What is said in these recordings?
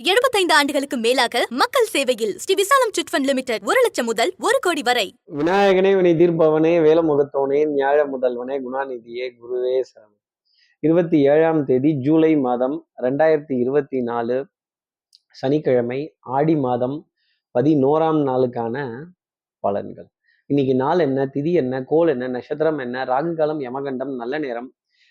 75 ஆண்டுகளுக்கு மேலாக மக்கள் சேவையில் ஸ்ரீ விசாலம் சிட்ஃபண்ட் லிமிடெட் ஒரு லட்சம் முதல் ஒரு கோடி வரை. விநாயகனே வினை தீர்ப்பவனே வேலமுகத்தவனே ஞாழ முதல்வனே குணாநிதியே குருவே சரணம். இருபத்தி ஏழாம் தேதி ஜூலை மாதம் ரெண்டாயிரத்தி இருபத்தி நாலு சனிக்கிழமை ஆடி மாதம் பதினோராம் நாளுக்கான பலன்கள். இன்னைக்கு நாள் என்ன திதி என்ன கோல் என்ன நட்சத்திரம் என்ன ராகுகாலம் யமகண்டம் நல்ல நேரம்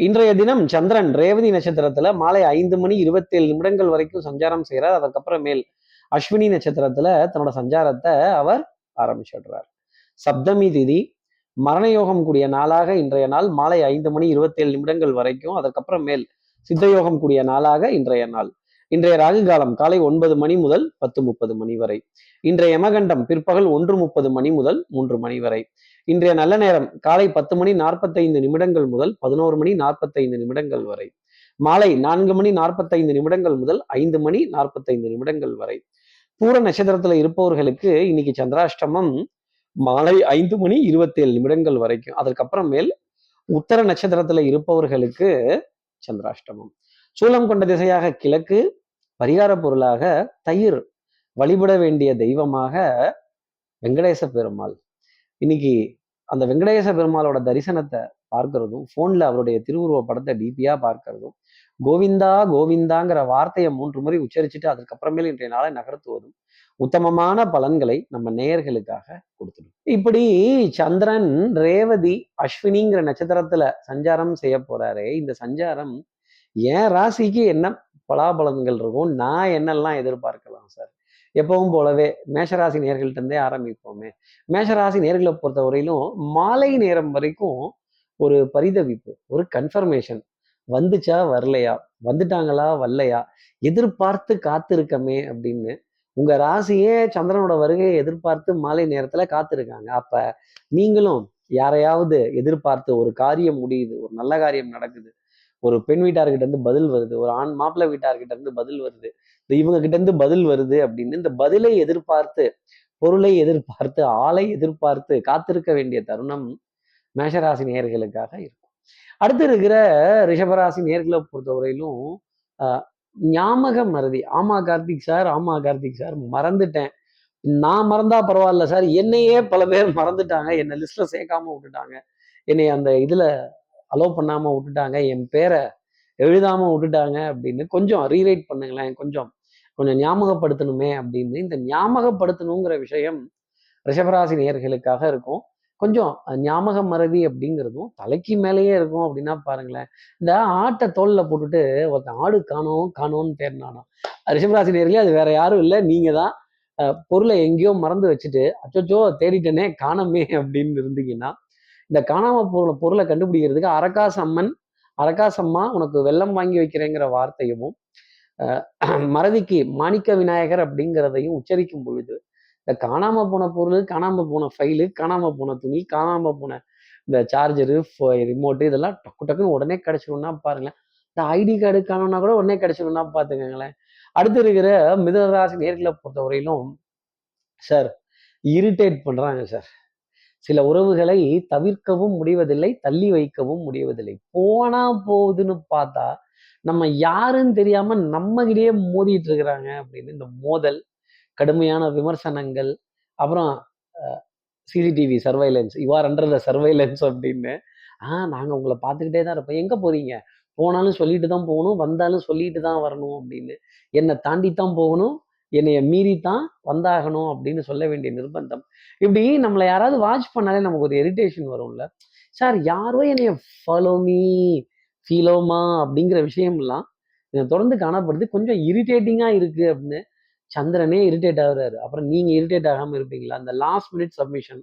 இன்றைய தினம் சந்திரன் ரேவதி நட்சத்திரத்துல மாலை ஐந்து மணி இருபத்தேழு நிமிடங்கள் வரைக்கும் சஞ்சாரம் செய்கிறார். அதுக்கப்புறமேல் அஸ்வினி நட்சத்திரத்துல தன்னோட சஞ்சாரத்தை அவர் ஆரம்பிச்சிடுறார். சப்தமி திதி மரணயோகம் கூடிய நாளாக இன்றைய நாள் மாலை ஐந்து மணி இருபத்தேழு நிமிடங்கள் வரைக்கும் அதுக்கப்புறமேல் சித்தயோகம் கூடிய நாளாக இன்றைய நாள். இன்றைய ராகு காலம் காலை ஒன்பது மணி முதல் பத்து முப்பது மணி வரை. இன்றைய யமகண்டம் பிற்பகல் ஒன்று முப்பது மணி முதல் மூன்று மணி வரை. இன்றைய நல்ல நேரம் காலை பத்து மணி நாற்பத்தைந்து நிமிடங்கள் முதல் பதினோரு மணி நாற்பத்தைந்து நிமிடங்கள் வரை. மாலை நான்கு மணி நாற்பத்தைந்து நிமிடங்கள் முதல் ஐந்து மணி நாற்பத்தைந்து நிமிடங்கள் வரை. பூர நட்சத்திரத்துல இருப்பவர்களுக்கு இன்னைக்கு சந்திராஷ்டமம் மாலை ஐந்து மணி இருபத்தேழு நிமிடங்கள் வரைக்கும். அதற்கப்புறம் மேல் உத்தர நட்சத்திரத்துல இருப்பவர்களுக்கு சந்திராஷ்டமம். சூலம் கொண்ட திசையாக கிழக்கு பரிகார பொருளாக தயிர் வழிபட வேண்டிய தெய்வமாக வெங்கடேச பெருமாள் இன்னைக்கு அந்த வெங்கடேச பெருமாளோட தரிசனத்தை பார்க்கறதும் ஃபோனில் அவருடைய திருவுருவ படத்தை டிபியாக பார்க்கறதும் கோவிந்தா கோவிந்தாங்கிற வார்த்தையை மூன்று முறை உச்சரிச்சுட்டு அதுக்கப்புறமேல் இன்றைய நாளை நகர்த்துவதும் உத்தமமான பலன்களை நம்ம நேயர்களுக்காக கொடுத்துடும். இப்படி சந்திரன் ரேவதி அஸ்வினிங்கிற நட்சத்திரத்துல சஞ்சாரம் செய்ய போறாரு இந்த சஞ்சாரம் என் ராசிக்கு என்ன பலாபலன்கள் இருக்கும் நான் என்னெல்லாம் எதிர்பார்க்கலாம் சார்? எப்பவும் போலவே மேஷராசி நேர்கள்ட்ட இருந்தே ஆரம்பிப்போமே. மேஷராசி நேர்களை பொறுத்தவரையிலும் மாலை நேரம் வரைக்கும் ஒரு பரிதவிப்பு ஒரு கன்ஃபர்மேஷன் வந்துச்சா வரலையா? வந்துட்டாங்களா வரலையா? எதிர்பார்த்து காத்திருக்கமே அப்படின்னு உங்க ராசியே சந்திரனோட வருகையை எதிர்பார்த்து மாலை நேரத்துல காத்திருக்காங்க. அப்ப நீங்களும் யாரையாவது எதிர்பார்த்து ஒரு காரியம் முடியுது ஒரு நல்ல காரியம் நடக்குது ஒரு பெண் வீட்டார்கிட்ட இருந்து பதில் வருது ஒரு ஆண் மாப்பிள்ளை வீட்டார்கிட்ட இருந்து பதில் வருது இந்த இவங்க கிட்ட இருந்து பதில் வருது அப்படின்னு இந்த பதிலை எதிர்பார்த்து பொருளை எதிர்பார்த்து ஆளை எதிர்பார்த்து காத்திருக்க வேண்டிய தருணம் மேஷராசி நேர்களுக்காக இருக்கும். அடுத்து இருக்கிற ரிஷபராசி நேர்களை பொறுத்தவரையிலும் ஆஹ் ஞாபக மறதி. ஆமா கார்த்திக் சார் ஆமா கார்த்திக் சார் மறந்துட்டேன். நான் மறந்தா பரவாயில்ல சார். என்னையே பல பேர் மறந்துட்டாங்க. என்னை லிஸ்ட்ல சேர்க்காம விட்டுட்டாங்க. என்னை அந்த இதுல அலோவ் பண்ணாமல் விட்டுட்டாங்க. என் பேரை எழுதாமல் விட்டுட்டாங்க அப்படின்னு கொஞ்சம் ரீரைட் பண்ணுங்களேன். கொஞ்சம் கொஞ்சம் ஞாபகப்படுத்தணுமே அப்படின்னு இந்த ஞாபகப்படுத்தணுங்கிற விஷயம் ரிஷபராசி நேர்களுக்காக இருக்கும். கொஞ்சம் ஞாபக மறதி அப்படிங்கிறதும் தலைக்கு மேலேயே இருக்கும் அப்படின்னா பாருங்களேன். இந்த ஆட்டை தோல்ல போட்டுட்டு ஒருத்தன் ஆடு காணோம் காணோம்னு தேடினானோ ரிஷபராசி நேர்களே அது வேற யாரும் இல்லை. நீங்க தான் பொருளை எங்கேயோ மறந்து வச்சுட்டு அச்சோச்சோ தேடிட்டனே காணமே அப்படின்னு இருந்தீங்கன்னா இந்த காணாம பொருளை பொருளை கண்டுபிடிக்கிறதுக்கு அரக்காசு அம்மன் அரக்காசம்மா உனக்கு வெள்ளம் வாங்கி வைக்கிறேங்கிற வார்த்தையும் மறதிக்கு மாணிக்க விநாயகர் அப்படிங்கிறதையும் உச்சரிக்கும் பொழுது இந்த காணாம போன பொருள் காணாம போன ஃபைலு காணாம போன துணி காணாம போன இந்த சார்ஜரு ரிமோட்டு இதெல்லாம் டக்கு டக்குன்னு உடனே கிடைச்சிடும்னா பாருங்களேன். இந்த ஐடி கார்டு காணோம்னா கூட உடனே கிடைச்சிடும்னா பார்த்துக்கங்களேன் அடுத்து இருக்கிற மிதராசி நேர்களை பொறுத்தவரையிலும் சார் இரிட்டேட் பண்ணுறாங்க சார் சில உறவுகளை தவிர்க்கவும் முடிவதில்லை தள்ளி வைக்கவும் முடிவதில்லை. போனா போகுதுன்னு பார்த்தா நம்ம யாருன்னு தெரியாம நம்மகிட்டயே மோதிட்டு இருக்கிறாங்க அப்படின்னு இந்த மோதல் கடுமையான விமர்சனங்கள் அப்புறம் CCTV surveillance you're under the surveillance அப்படின்னு. ஆ நாங்கள் உங்களை பார்த்துக்கிட்டே தான் இருப்போம். எங்கே போறீங்க? போனாலும் சொல்லிட்டு தான் போகணும் வந்தாலும் சொல்லிட்டு தான் வரணும் அப்படின்னு. என்னை தாண்டி தான் போகணும். என்னைய மீறி தான் வந்தாகணும் அப்படின்னு சொல்ல வேண்டிய நிர்பந்தம். இப்படி நம்மளை யாராவது வாட்ச் பண்ணாலே நமக்கு ஒரு இரிட்டேஷன் வரும்ல. சார் யாரோ என்னைய ஃபாலோ மீ? ஃபீலோமா அப்படிங்கிற விஷயம்லாம் இதை தொடர்ந்து காணப்படுது. கொஞ்சம் இரிட்டேட்டிங்காக இருக்கு அப்படின்னு சந்திரனே இரிட்டேட் ஆகுறாரு. அப்புறம் நீங்கள் இரிட்டேட் ஆகாமல் இருப்பீங்களா? அந்த லாஸ்ட் மினிட் சப்மிஷன்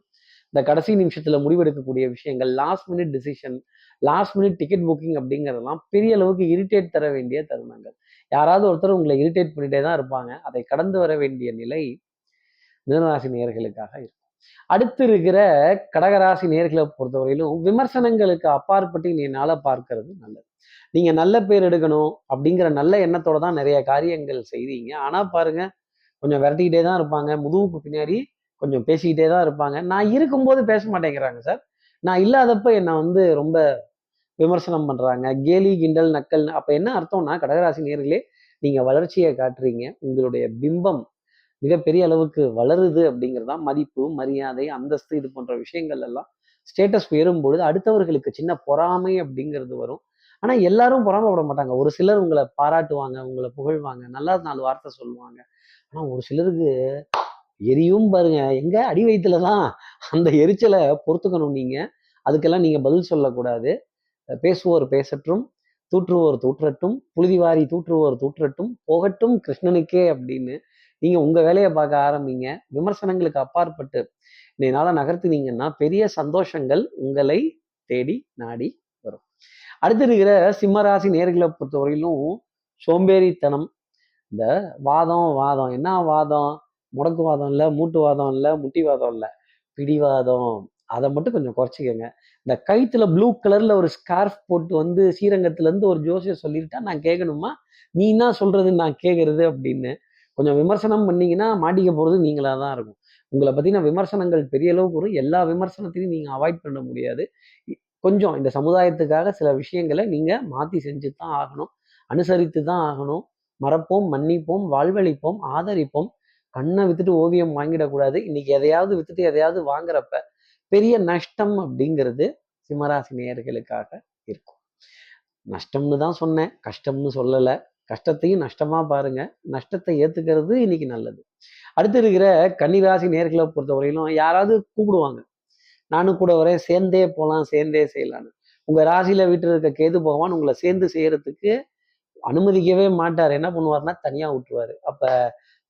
இந்த கடைசி நிமிஷத்தில் முடிவெடுக்கக்கூடிய விஷயங்கள் last minute decision last minute ticket booking அப்படிங்கிறதெல்லாம் பெரிய அளவுக்கு இரிட்டேட் தர வேண்டிய தருணங்கள். யாராவது ஒருத்தர் உங்களை இரிட்டேட் பண்ணிட்டே தான் இருப்பாங்க. அதை கடந்து வர வேண்டிய நிலை மிதனராசி நேயர்களுக்காக இருக்கும். அடுத்து இருக்கிற கடகராசி நேர்களை பொறுத்தவரையிலும் விமர்சனங்களுக்கு அப்பாற்பட்டு என்னால பார்க்கறது நல்லது. நீங்க நல்ல பேர் எடுக்கணும் அப்படிங்கிற நல்ல எண்ணத்தோட தான் நிறைய காரியங்கள் செய்றீங்க ஆனா பாருங்க கொஞ்சம் விரட்டிக்கிட்டே தான் இருப்பாங்க. முதுகுக்கு பின்னாடி கொஞ்சம் பேசிக்கிட்டே தான் இருப்பாங்க. நான் இருக்கும்போது பேச மாட்டேங்கிறாங்க சார். நான் இல்லாதப்ப என்னை வந்து ரொம்ப விமர்சனம் பண்றாங்க. கேலி கிண்டல் நக்கல். அப்ப என்ன அர்த்தம்னா கடகராசி நேர்களே நீங்க வளர்ச்சியை காட்டுறீங்க. உங்களுடைய பிம்பம் மிகப்பெரிய அளவுக்கு வளருது அப்படிங்கறதுதான் மதிப்பு மரியாதை அந்தஸ்து இது போன்ற விஷயங்கள் எல்லாம் ஸ்டேட்டஸ் உயரும் பொழுது அடுத்தவர்களுக்கு சின்ன பொறாமை அப்படிங்கிறது வரும். ஆனா எல்லாரும் பொறாமப்பட மாட்டாங்க. ஒரு சிலர் உங்களை பாராட்டுவாங்க உங்களை புகழ்வாங்க. நல்லா நாலு வார்த்தை சொல்லுவாங்க. ஆனா ஒரு சிலருக்கு எரியும் பாருங்க. எங்க? அடி வயிற்றுல தான் அந்த எரிச்சலை பொறுத்துக்கணும் நீங்க. அதுக்கெல்லாம் நீங்க பதில் சொல்லக்கூடாது. பேசுவோர் பேசட்டும் தூற்றுவோர் தூற்றட்டும் புழுதிவாரி தூற்றுவோர் தூற்றட்டும் போகட்டும் கிருஷ்ணனுக்கே அப்படின்னு நீங்கள் உங்கள் வேலையை பார்க்க ஆரம்பிங்க. விமர்சனங்களுக்கு அப்பாற்பட்டு இதனால நகர்த்தினீங்கன்னா பெரிய சந்தோஷங்கள் உங்களை தேடி நாடி வரும். அடுத்து இருக்கிற சிம்மராசி நேர்களை பொறுத்தவரையிலும் சோம்பேறித்தனம் இந்த வாதம் வாதம். என்ன வாதம்? முடக்கு வாதம் இல்லை மூட்டுவாதம் இல்லை முட்டிவாதம் இல்லை பிடிவாதம். அதை மட்டும் கொஞ்சம் குறைச்சிக்கோங்க. இந்த கயித்துல ப்ளூ கலர்ல ஒரு ஸ்கார்ஃப் போட்டு வந்து ஸ்ரீரங்கத்துல இருந்து ஒரு ஜோசியர் சொல்லிட்டா நான் கேட்கணுமா நீ என்ன சொல்றது? நான் கேட்கறது அப்படின்னு. கொஞ்சம் விமர்சனம் பண்ணீங்கன்னா மாட்டிக்க போறது நீங்களா தான் இருக்கும். உங்களை பத்தின விமர்சனங்கள் பெரிய அளவுக்கு வரும் எல்லா விமர்சனத்தையும் நீங்க அவாய்ட் பண்ண முடியாது. கொஞ்சம் இந்த சமுதாயத்துக்காக சில விஷயங்களை நீங்க மாத்தி செஞ்சு தான் ஆகணும். அனுசரித்து தான் ஆகணும். மறப்போம் மன்னிப்போம் வாழ்வழிப்போம் ஆதரிப்போம். கண்ணை வித்துட்டு ஓவியம் வாங்கிடக்கூடாது. இன்னைக்கு எதையாவது வித்துட்டு எதையாவது வாங்குறப்ப பெரிய நஷ்டம் அப்படிங்கிறது சிம்மராசி நேயர்களுக்காக இருக்கும். நஷ்டம்னு தான் சொன்னேன். கஷ்டம்னு சொல்லலை. கஷ்டத்தையும் நஷ்டமா பாருங்க. நஷ்டத்தை ஏத்துக்கிறது இன்னைக்கு நல்லது. அடுத்து இருக்கிற கன்னிராசி நேர்களை பொறுத்தவரையிலும் யாராவது கூப்பிடுவாங்க. நானும் கூட வரேன். சேர்ந்தே போகலாம் சேர்ந்தே செய்யலான்னு உங்க ராசியில வீட்டில் இருக்க கேது பகவான் உங்களை சேர்ந்து செய்யறதுக்கு அனுமதிக்கவே மாட்டார். என்ன பண்ணுவார்னா தனியா விட்டுருவாரு. அப்ப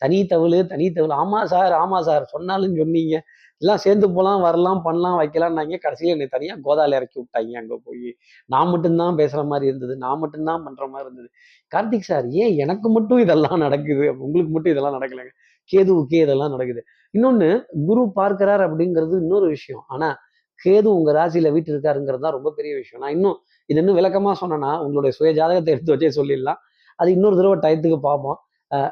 தனி தவிழ் தனி தவிழு. ஆமா சார் ஆமா சார். சொன்னாலும் சொன்னீங்க. எல்லாம் சேர்ந்து போகலாம் வரலாம் பண்ணலாம் வைக்கலாம்னாங்க. கடைசியில் என்னை தனியாக கோதாவில் இறக்கி விட்டாங்க அங்கே போய். நான் மட்டும்தான் பேசுகிற மாதிரி இருந்தது. நான் மட்டும்தான் பண்ணுற மாதிரி இருந்தது. கார்த்திக் சார் ஏன் எனக்கு மட்டும் இதெல்லாம் நடக்குது? உங்களுக்கு மட்டும் இதெல்லாம் நடக்கலைங்க. கேதுவுக்கே இதெல்லாம் நடக்குது. இன்னொன்று குரு பார்க்கிறார் அப்படிங்கிறது இன்னொரு விஷயம். ஆனால் கேது உங்கள் ராசியில் வீட்டு இருக்காருங்கிறது தான் ரொம்ப பெரிய விஷயம். நான் இன்னும் இது இன்னும் விளக்கமாக சொன்னேன்னா உங்களுடைய சுய ஜாதகத்தை எடுத்து வச்சே சொல்லிடலாம். அது இன்னொரு தடவை டயத்துக்கு பார்ப்போம்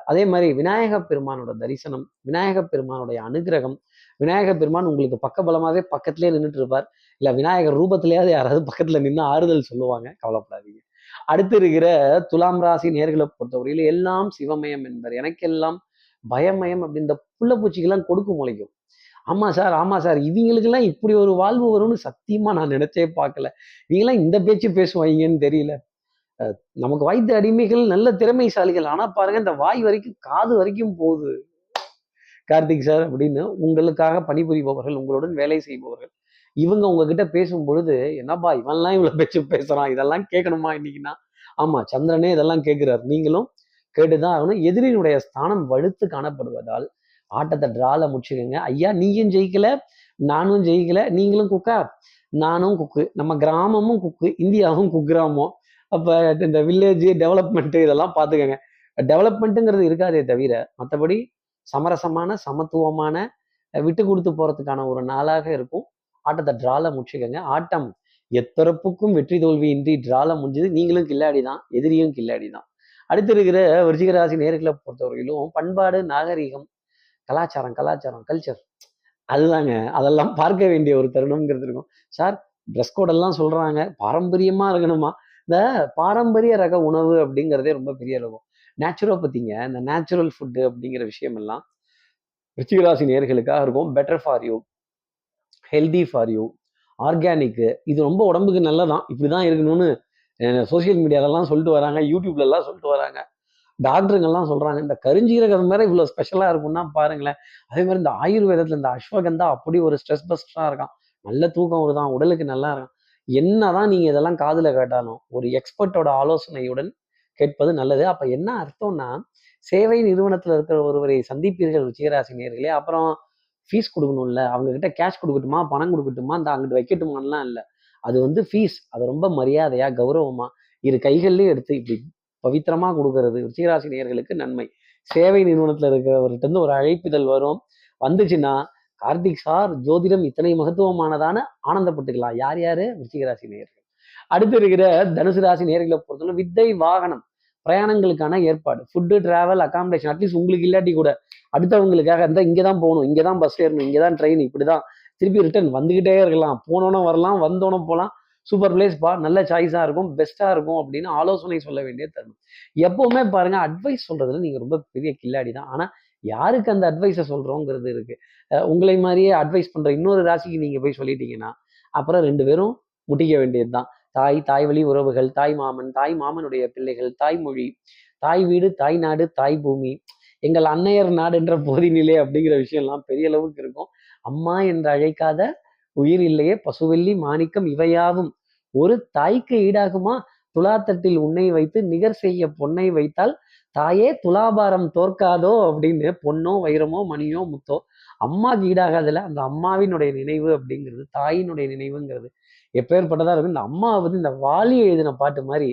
அதே மாதிரி விநாயக பெருமானோட தரிசனம் விநாயக பெருமானுடைய அனுகிரகம் விநாயக பெருமான் உங்களுக்கு பக்கபலமாவே பக்கத்திலே நின்றுட்டு இருப்பார் இல்ல விநாயகர் ரூபத்திலேயாவது யாராவது பக்கத்துல நின்று ஆறுதல் சொல்லுவாங்க கவலைப்படாதீங்க. அடுத்து இருக்கிற துலாம் ராசி நேர்களை பொறுத்தவரையில் எல்லாம் சிவமயம் என்பர். எனக்கெல்லாம் பயமயம் அப்படின்ற இந்த புள்ள பூச்சிக்கெல்லாம் கொடுக்கு முளைக்கும் ஆமா சார் ஆமா சார். இவங்களுக்கெல்லாம் இப்படி ஒரு வாழ்வு வரும்னு சத்தியமா நான் நினைச்சே பார்க்கல. இவங்கெல்லாம் இந்த பேச்சு பேசுவாங்கன்னு தெரியல. நமக்கு வாய்த்த அடிமைகள் நல்ல திறமைசாலிகள். ஆனா பாருங்க இந்த வாய் வரைக்கும் காது வரைக்கும் போகுது. கார்த்திக் சார் அப்படின்னு உங்களுக்காக பணிபுரிபவர்கள் உங்களுடன் வேலை செய்பவர்கள். இவங்க உங்ககிட்ட பேசும் பொழுது என்னப்பா இவன்லாம் இவ்வளோ பேச்சு பேசுறான் இதெல்லாம் கேட்கணுமா இன்னைக்குன்னா? ஆமா சந்திரனே இதெல்லாம் கேட்கிறார். நீங்களும் கேட்டுதான் ஆகணும். எதிரினுடைய ஸ்தானம் வலுத்து காணப்படுவதால் ஆட்டத்தை டிரால முடிச்சுக்கோங்க. ஐயா நீயும் ஜெயிக்கல நானும் ஜெயிக்கல நீங்களும் குக்கா. நானும் குக்கு. நம்ம கிராமமும் குக்கு இந்தியாவும் குக்கிராமம். அப்போ இந்த வில்லேஜ் டெவலப்மெண்ட்டு இதெல்லாம் பார்த்துக்கோங்க. டெவலப்மெண்ட்டுங்கிறது இருக்காதே தவிர மற்றபடி சமரசமான சமத்துவமான விட்டு கொடுத்து போகிறதுக்கான ஒரு நாளாக இருக்கும். ஆட்டத்தை ட்ரால முடிச்சுக்கோங்க. ஆட்டம் எத்தரப்புக்கும் வெற்றி தோல்வி இன்றி முடிஞ்சது நீங்களும் கில்லாடி தான் எதிரியும் கில்லாடி தான். அடுத்து இருக்கிற விருச்சிகராசி நேர்களை பொறுத்தவரையிலும் பண்பாடு நாகரிகம் கலாச்சாரம் கலாச்சாரம் கல்ச்சர் அதுதாங்க. அதெல்லாம் பார்க்க வேண்டிய ஒரு தருணம்ங்கிறது இருக்கும். சார் ட்ரெஸ் கோடெல்லாம் சொல்கிறாங்க பாரம்பரியமாக இருக்கணுமா? இந்த பாரம்பரிய ரக உணவு அப்படிங்கிறதே ரொம்ப பெரிய ரகம். நேச்சுரோபதிங்க இந்த நேச்சுரல் ஃபுட்டு அப்படிங்கிற விஷயம் எல்லாம் ரிச்சிகராசி நேர்களுக்காக இருக்கும். Better for you healthy for you organic இது ரொம்ப உடம்புக்கு நல்லதான். இப்படிதான் இருக்கணும்னு சோஷியல் மீடியாலலாம் சொல்லிட்டு வராங்க யூடியூப்லலாம் சொல்லிட்டு வராங்க. டாக்டருங்கெல்லாம் சொல்றாங்க இந்த கருஞ்சீரகம் மாதிரி இவ்வளவு ஸ்பெஷலா இருக்கும்னா பாருங்களேன். அதே மாதிரி இந்த ஆயுர்வேதத்துல இந்த அஸ்வகந்தா அப்படி ஒரு ஸ்ட்ரெஸ் பஸ்டரா இருக்கான். நல்ல தூக்கம் வருதான் உடலுக்கு நல்லா இருக்கும் என்னதான் நீங்க இதெல்லாம் காதுல கேட்டாலும் ஒரு எக்ஸ்பர்ட்டோட ஆலோசனையுடன் கேட்பது நல்லது. அப்ப என்ன அர்த்தம்னா சேவை நிறுவனத்துல இருக்கிற ஒருவரை சந்திப்பீர்கள் ருச்சிகராசி நேர்களே அப்புறம் ஃபீஸ் கொடுக்கணும்ல அவங்க கிட்ட கேஷ் கொடுக்கட்டுமா பணம் கொடுக்கட்டுமா இந்த அங்கிட்டு வைக்கட்டுமான்லாம் இல்லை. அது வந்து ஃபீஸ் அது ரொம்ப மரியாதையா கௌரவமா இரு கைகள்லயே எடுத்து இப்படி பவித்திரமா கொடுக்கறது ருச்சிகராசி நேர்களுக்கு நன்மை. சேவை நிறுவனத்துல இருக்கிறவர்கிட்ட இருந்து ஒரு அழைப்பிதழ் வரும். வந்துச்சுன்னா கார்த்திக் சார் ஜோதிடம் இத்தனை மகத்துவமானதான ஆனந்தப்பட்டுக்கலாம். யார் யாரு? விருச்சிகராசி நேர்கள் அடுத்து இருக்கிற தனுசு ராசி நேர்களை பொறுத்தவரை வித்தை வாகனம் பிரயாணங்களுக்கான ஏற்பாடு ஃபுட்டு டிராவல் அகாமடேஷன் அட்லீஸ்ட் உங்களுக்கு இல்லாட்டி கூட அடுத்தவங்களுக்காக இருந்தால் இங்கே தான் போகணும் இங்கே தான் பஸ் ஏறணும் இங்கே தான் ட்ரெயின் இப்படி தான் திருப்பி ரிட்டர்ன் வந்துக்கிட்டே இருக்கலாம். போனோன்னு வரலாம் வந்தோன்னு போகலாம் சூப்பர் பிளேஸ் பா நல்ல சாய்ஸாக இருக்கும் பெஸ்ட்டாக இருக்கும் அப்படின்னு ஆலோசனை சொல்ல வேண்டிய தருணம். எப்போவுமே பாருங்கள் அட்வைஸ் சொல்கிறதுல நீங்கள் ரொம்ப பெரிய கில்லாடி தான். ஆனால் யாருக்கு அந்த அட்வைஸை சொல்றோங்கிறது இருக்கு. உங்களை மாதிரியே அட்வைஸ் பண்ற இன்னொரு ராசிக்கு நீங்கள் போய் சொல்லிட்டீங்கன்னா அப்புறம் ரெண்டு பேரும் முட்டிக்க வேண்டியதுதான். தாய் தாய் வழி உறவுகள் தாய் மாமன் தாய் மாமனுடைய பிள்ளைகள் தாய்மொழி தாய் வீடு தாய் நாடு தாய் பூமி எங்கள் அன்னையர் நாடு என்ற போதினிலே அப்படிங்கிற விஷயம்லாம் பெரிய அளவுக்கு இருக்கும். அம்மா என்று அழைக்காத உயிர் இல்லையே பசுவெள்ளி மாணிக்கம் இவையாவும். ஒரு தாய்க்கு ஈடாகுமா? துலாத்தட்டில் உன்னை வைத்து நிகர் செய்ய பொன்னை வைத்தால் தாயே துலாபாரம் தோற்காதோ அப்படின்னு பொண்ணோ வைரமோ மணியோ முத்தோ அம்மாக்கு ஈடாகாதுல அந்த அம்மாவினுடைய நினைவு அப்படிங்கிறது தாயினுடைய நினைவுங்கிறது. எப்பேற்பட்டதாக இருக்கும் இந்த அம்மா வந்து இந்த வாலி எழுதின பாட்டு மாதிரி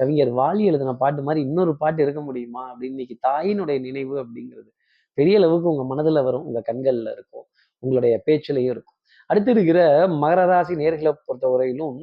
கவிஞர் வாலி எழுதின பாட்டு மாதிரி இன்னொரு பாட்டு இருக்க முடியுமா அப்படின்னு இன்னைக்கு தாயினுடைய நினைவு அப்படிங்கிறது பெரிய அளவுக்கு உங்கள் மனதில் வரும் உங்கள் கண்களில் இருக்கும் உங்களுடைய பேச்சுலையும் இருக்கும். அடுத்து இருக்கிற மகர ராசி நேர்களை பொறுத்தவரையிலும்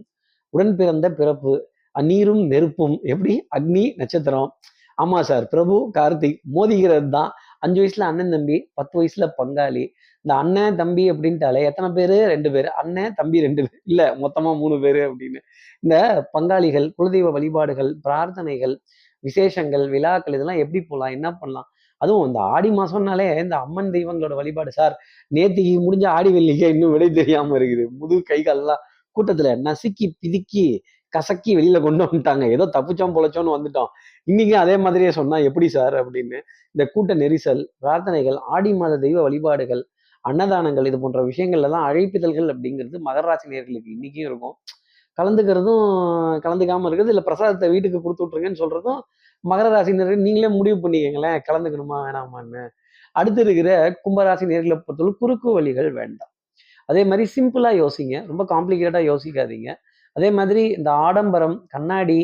உடன் பிறந்த பிறப்பு நீரும் நெருப்பும் எப்படி? அக்னி நட்சத்திரம் ஆமா சார். பிரபு கார்த்திக் மோதிக்கிறது தான் அஞ்சு வயசுல அண்ணன் தம்பி பத்து வயசுல பங்காளி. இந்த அண்ணன் தம்பி அப்படின்ட்டாலே எத்தனை பேரு? ரெண்டு பேர். அண்ணன் தம்பி ரெண்டு பேர். இல்ல மொத்தமா மூணு பேரு அப்படின்னு. இந்த பங்காளிகள் குலதெய்வ வழிபாடுகள் பிரார்த்தனைகள் விசேஷங்கள் விழாக்கள் இதெல்லாம் எப்படி போகலாம் என்ன பண்ணலாம்? அதுவும் இந்த ஆடி மாசம்னாலே இந்த அம்மன் தெய்வங்களோட வழிபாடு சார். நேத்திக்கு முடிஞ்ச ஆடி வெள்ளிக்கே இன்னும் விடை தெரியாம இருக்குது. முது கைகள்லாம் கூட்டத்துல நசுக்கி பிதுக்கி கசக்கி வெளியில கொண்டு வந்துட்டாங்க. ஏதோ தப்பிச்சோம் பொழைச்சோன்னு வந்துட்டோம். இன்னைக்கு அதே மாதிரியே சொன்னா எப்படி சார் அப்படின்னு இந்த கூட்ட நெரிசல் பிரார்த்தனைகள் ஆடி மாத தெய்வ வழிபாடுகள் அன்னதானங்கள் இது போன்ற விஷயங்கள்ல தான் அழைப்பிதழ்கள் அப்படிங்கிறது மகர நேர்களுக்கு இன்னைக்கும் இருக்கும். கலந்துக்கிறதும் கலந்துக்காம இருக்கிறது இல்லை பிரசாதத்தை வீட்டுக்கு கொடுத்து விட்ருங்கன்னு சொல்றதும் மகர ராசி நேர்கள் நீங்களே முடிவு பண்ணிக்கங்களேன் கலந்துக்கணுமா வேணாமான்னு. அடுத்து இருக்கிற கும்பராசி நேர்களை பொறுத்தவரை குறுக்கு வழிகள் வேண்டாம். அதே மாதிரி சிம்பிளா யோசிங்க. ரொம்ப காம்ப்ளிகேட்டடா யோசிக்காதீங்க. அதே மாதிரி இந்த ஆடம்பரம் கண்ணாடி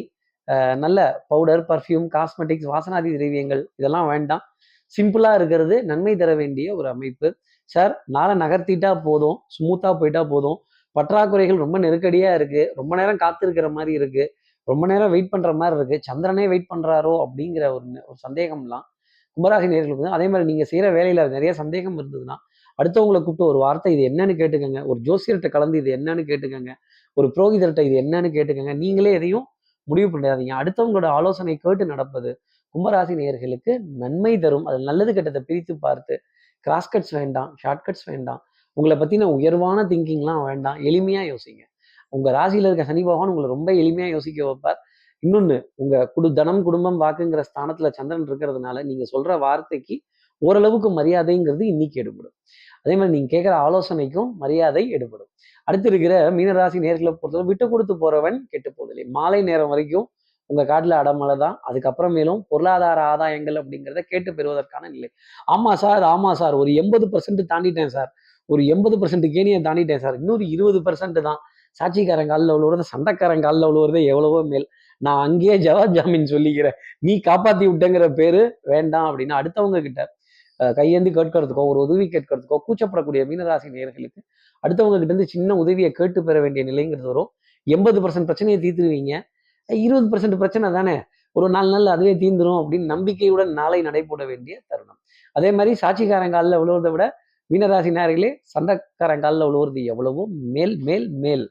நல்ல பவுடர் பர்ஃப்யூம் காஸ்மெட்டிக்ஸ் வாசனாதி திரவியங்கள் இதெல்லாம் வேண்டாம். சிம்பிளா இருக்கிறது நன்மை தர வேண்டிய ஒரு அமைப்பு. சார் நாளை நகர்த்திட்டா போதும் ஸ்மூத்தா போயிட்டா போதும். பற்றாக்குறைகள் ரொம்ப நெருக்கடியா இருக்கு. ரொம்ப நேரம் காத்திருக்கிற மாதிரி இருக்கு. ரொம்ப நேரம் வெயிட் பண்ற மாதிரி இருக்கு. சந்திரனே வெயிட் பண்றாரோ அப்படிங்கிற ஒரு ஒரு சந்தேகம்லாம் கும்பராசி நேர்களுக்கு வந்து அதே மாதிரி நீங்க செய்யற வேலையில நிறைய சந்தேகம் இருந்ததுன்னா அடுத்தவங்களை கூப்பிட்டு ஒரு வார்த்தை இது என்னன்னு கேட்டுக்கோங்க. ஒரு ஜோசியர்கிட்ட கலந்து இது என்னன்னு கேட்டுக்கோங்க. ஒரு புரோகிதர்கிட்ட இது என்னன்னு கேட்டுக்கோங்க. நீங்களே எதையும் முடிவு பண்ணிடாதீங்க. அடுத்தவங்களோட ஆலோசனை கேட்டு நடப்பது கும்பராசி நேயர்களுக்கு நன்மை தரும். அது நல்லது கெட்டதை பிரித்து பார்த்து கிராஸ்கட்ஸ் வேண்டாம் ஷார்ட்கட்ஸ் வேண்டாம். உங்களை பத்தின உயர்வான திங்கிங்லாம் வேண்டாம். எளிமையா யோசிங்க. உங்க ராசியில இருக்க சனி பகவான் உங்களை ரொம்ப எளிமையா யோசிக்க வைப்பார். இன்னொன்னு உங்க குடு தனம் குடும்பம் வாக்குங்கிற ஸ்தானத்துல சந்திரன் இருக்கிறதுனால நீங்க சொல்ற வார்த்தைக்கு ஓரளவுக்கு மரியாதைங்கிறது இன்னைக்கு எடுபடும். அதே மாதிரி நீங்க கேட்குற ஆலோசனைக்கும் மரியாதை எடுபடும். அடுத்து இருக்கிற மீனராசி நேர்களை பொறுத்தவரை விட்டு கொடுத்து போறவன் கெட்டு போதில்லை மாலை நேரம் வரைக்கும் உங்க காட்டுல அடமலை தான் அதுக்கப்புறமேலும் பொருளாதார ஆதாயங்கள் அப்படிங்கிறத கேட்டு பெறுவதற்கான நிலை. ஆமா சார் ஆமா சார். ஒரு எண்பது பர்சன்ட் தாண்டிட்டேன் சார். ஒரு எண்பது பர்சன்ட் கேணியை தாண்டிட்டேன் சார். இன்னொரு இருபது பர்சன்ட் தான். சாட்சிக்காரன் காலில் உழுவுறது சண்டைக்காரன் காலில் உழுவுறது எவ்வளவோ மேல். நான் அங்கேயே ஜவாப் ஜாமீன் சொல்லிக்கிறேன். நீ காப்பாத்தி விட்டேங்கிற பேரு வேண்டாம் அப்படின்னு அடுத்தவங்க கிட்ட கையேந்தி கேட்கறதுக்கோ ஒரு உதவி கேட்கறதுக்கோ கூச்சப்படக்கூடிய மீனராசி நேயர்களுக்கு அடுத்தவங்க கிட்ட இருந்து சின்ன உதவியை கேட்டு பெற வேண்டிய நிலைங்கிறது வரும். எண்பது பர்சன்ட் பிரச்சனையை தீர்த்துருவீங்க. இருபது பர்சன்ட் பிரச்சனை தானே? ஒரு நாலு நாள் அதுவே தீந்துரும் அப்படின்னு நம்பிக்கையுடன் நாளை நடைபோட வேண்டிய தருணம். அதே மாதிரி சாட்சிக்காரங்காலில் விழுவதை விட மீனராசி நேர்களே சந்தக்காரங்காலில் விழுவுறது எவ்வளவோ மேல் மேல் மேல்.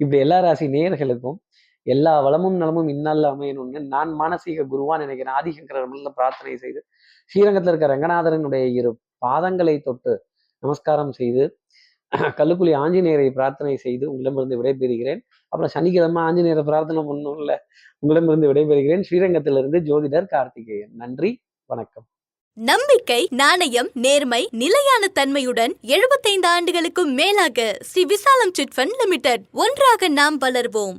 இப்படி எல்லா ராசி நேயர்களுக்கும் எல்லா வளமும் நலமும் இன்னால அமையணும்னு நான் மானசீக குருவா நினைக்கிறேன். ஆதிசங்கர பிரார்த்தனை செய்து ஸ்ரீரங்கத்தில் இருக்க ரங்கநாதரனுடைய இரு பாதங்களை தொட்டு நமஸ்காரம் செய்து கல்லுக்குழி ஆஞ்சநேயரை பிரார்த்தனை செய்து உங்களிடமிருந்து விடைபெறுகிறேன். அப்புறம் சனிக்கிழமை ஆஞ்சநேயரை பிரார்த்தனை பண்ணணும்ல உங்களிடமிருந்து விடைபெறுகிறேன். ஸ்ரீரங்கத்திலிருந்து ஜோதிடர் கார்த்திகேயன். நன்றி வணக்கம். நம்பிக்கை நாணயம் நேர்மை நிலையான தன்மையுடன் 75 ஆண்டுகளுக்கும் மேலாக ஸ்ரீ விசாலம் சிட்ஃபண்ட் லிமிடெட் ஒன்றாக நாம் வளர்வோம்.